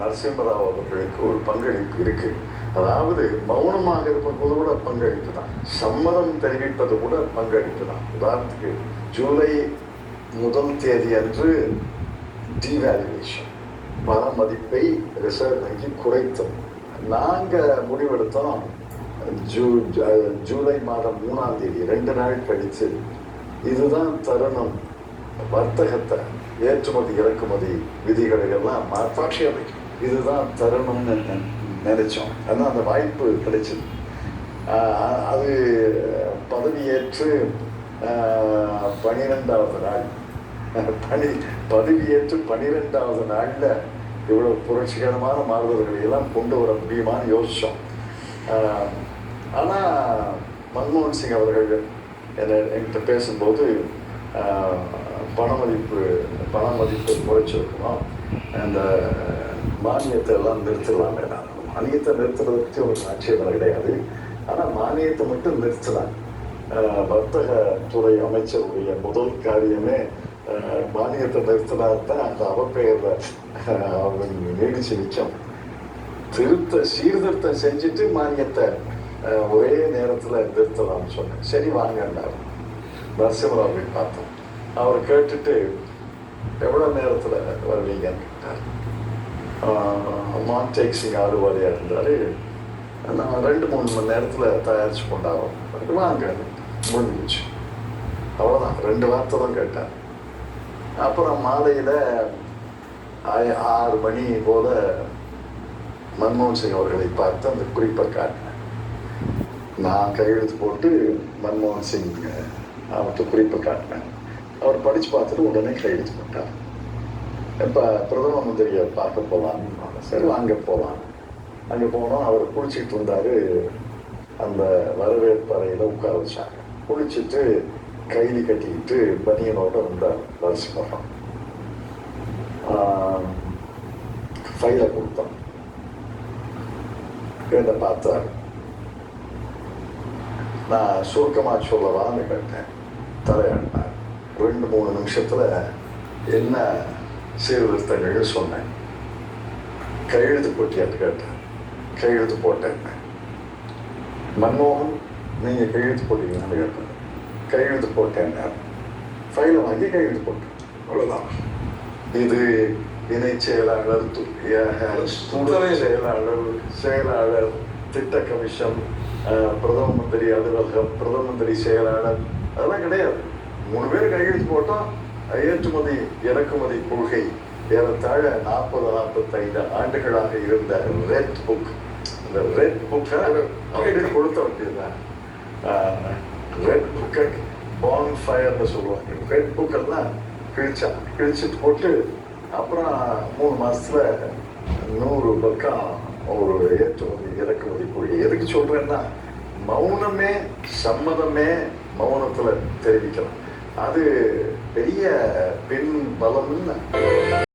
நரசிம்மராவ் அவர்களுக்கு ஒரு பங்களிப்பு இருக்கு. அதாவது மௌனமாக இருப்பது கூட பங்களிப்பு தான். சம்மதம் தெரிவிப்பது கூட பங்களிப்பு தான். உதாரணத்துக்கு ஜூலை முதல் தேதி அன்று டிவேல்யூவேஷன் பண மதிப்பை ரிசர்வ் வங்கி குறைத்தோம் நாங்கள் முடிவெடுத்தோம். ஜூ ஜூலை மாதம் மூணாம் தேதி ரெண்டு நாள் கழித்து. இதுதான் தருணம். வர்த்தகத்தை ஏற்றுமதி இறக்குமதி விதிகளை எல்லாம் மாற்றி அமைக்கும். இதுதான் தருணம்னு நெ- நினைச்சோம். ஆனால் அந்த வாய்ப்பு கிடைச்சது. அது பதவியேற்று பனிரெண்டாவது நாள். பணி பதவியேற்று பனிரெண்டாவது நாளில் இவ்வளோ புரட்சிகரமான மாறுதல்களை எல்லாம் கொண்டு வர முடியுமான்னு யோசிச்சோம். ஆனால் மன்மோகன் சிங் அவர்கள் என்ன என்கிட்ட பேசும்போது பணமதிப்பு பண மதிப்பு பண மதிப்பு குறைச்சிருக்கணும் அந்த மானியத்தை எல்லாம் நிறுத்திடலாமே நான் மானியத்தை நிறுத்துறதை பற்றி ஒரு ஆட்சேபனை கிடையாது. ஆனால் மானியத்தை மட்டும் நிறுத்தலாம். வர்த்தக துறை அமைச்சருடைய முதல் காரியமே மானியத்தை நிறுத்தினா தான் அந்த அவப்பெயரில் ஆஹ் நீடிச்சு நிச்சம் திருத்த சீர்திருத்தம் செஞ்சுட்டு மானியத்தை ஒரே நேரத்தில் நிறுத்தலாம்னு சொன்னேன். சரி வாங்கன்னாரு நரசிம்மராவை பார்த்தோம். அவர் கேட்டுட்டு எவ்வளோ நேரத்தில் வருவீங்கன்னு கேட்டார் மான்டேக் சிங் ஆறுவாரியா இருந்தார் நான் ரெண்டு மூணு மணி நேரத்தில் தயாரிச்சு கொண்டாடும் வாங்க முடிஞ்சிச்சு. அவ்வளோதான் ரெண்டு வார்த்தை தான் கேட்டேன். அப்புறம் மாலையில் ஆ- ஆறு மணி போல மன்மோகன் சிங் அவர்களை பார்த்து அந்த குறிப்பை காட்டினேன். நான் கையெழுத்து போட்டு மன்மோகன் சிங் அவர்கிட்ட குறிப்பை காட்டினேன். அவர் படிச்சு பார்த்துட்டு உடனே கையெழுத்து போட்டார். இப்போ பிரதம மந்திரியை பார்க்க போகலாம் சரி வாங்க போகலாம் அங்கே போனோம். அவர் குளிச்சுட்டு இருந்தாரு அந்த வரவேற்பறையில் உட்கார வச்சாங்க. குளிச்சுட்டு கைலி கட்டிக்கிட்டு பனியனோட வந்தார் நரசிம்மரம் ஃபைலை கொடுத்தோம். இதை பார்த்தார். நான் சுருக்கமாக சொல்லவான்னு கேட்டேன். தலையாடினார் ரெண்டு மூணு நிமிஷத்துல என்ன சீர்திருத்தங்கள் சொன்னேன். கையெழுத்து போட்டியான்னு கேட்டேன்? கையெழுத்து போட்டேன். மன்மோகன் நீங்க கையெழுத்து போட்டீங்களான்னு கேட்டேன். கையெழுத்து போட்டேன் ஃபைலை வாங்கி கையெழுத்து போட்டேன். அவ்வளவுதான். இது இணை செயலாளர் துணை செயலாளர் செயலாளர் திட்ட கமிஷன் பிரதம மந்திரி அலுவலகம் பிரதம மந்திரி செயலாளர் அதெல்லாம் கிடையாது. மூணு பேர் கையெழுத்து போட்டோம் ஏற்றுமதி இறக்குமதி கொள்கை. ஏறத்தாழ நாற்பது நாற்பத்தைந்து ஆண்டுகளாக இருந்த ரெட் புக் இந்த ரெட் புக்கை அப்படியே கொடுத்த வேண்டியதுதான் ரெட் புக்கை பான் ஃபயர்னு சொல்லுவாங்க. ரெட் புக்கெல்லாம் கிழிச்சான் கிழிச்சிட்டு போட்டு அப்புறம் மூணு மாதத்தில் நூறு பக்கம் ஒரு ஏற்றுமதி இறக்குமதி கொள்கை. எதுக்கு சொல்கிறேன்னா மௌனமே சம்மதமே மௌனத்தில் தெரிவிக்கலாம் அது பெரிய பெண் பலம்னு